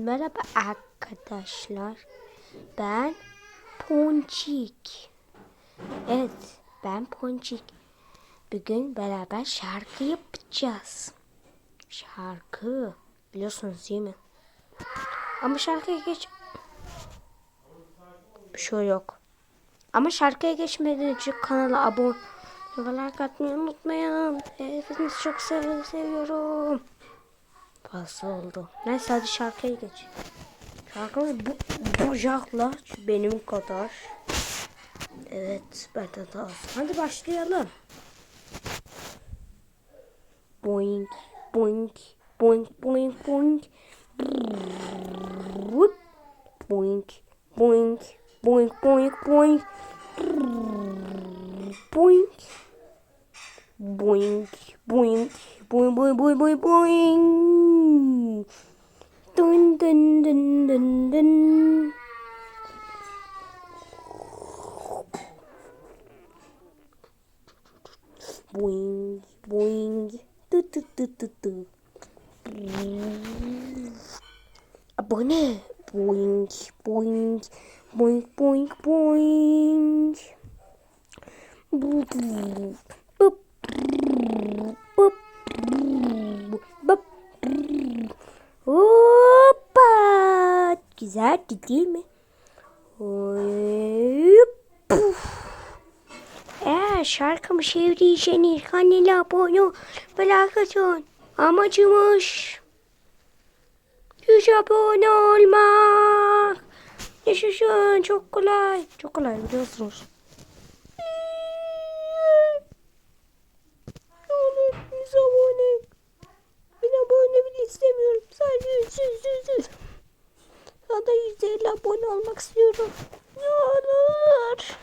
Merhaba arkadaşlar. Ben Ponçik. Evet, ben Ponçik. Bugün beraber şarkı yapacağız. Şarkı. Biliyorsunuz değil mi? Ama şarkıya geç... Bir şey yok. Ama şarkıya geçmeden önce kanala abone ve like atmayı unutmayın. Hepinizi çok sev seviyorum. Fazla oldu. Neyse hadi şarkıya geç. Şarkımız bu, bucakla benim kadar. Evet ben de daha. Hadi başlayalım. Boing boing boing boing boing. Boing boing boing boing boing. Boing. Boing, boing, boing, boing, boing, boing, boing. Dun, dun, dun, dun, dun. Boing, boing, tu, tu, tu, tu, tu. Abone. Boing, boing, boing, boing, boing. Boop, Güzel değil mi? Eğer şarkımı sevdiyseniz kanala abone ol ve like atın. Amacımız 100 abone olmak. Yaşasın çok kolay. Çok kolay biliyorsunuz. Abone. Bin abone bile istemiyorum. Sadece yüz yüz yüz abone olmak istiyorum. Ne olur.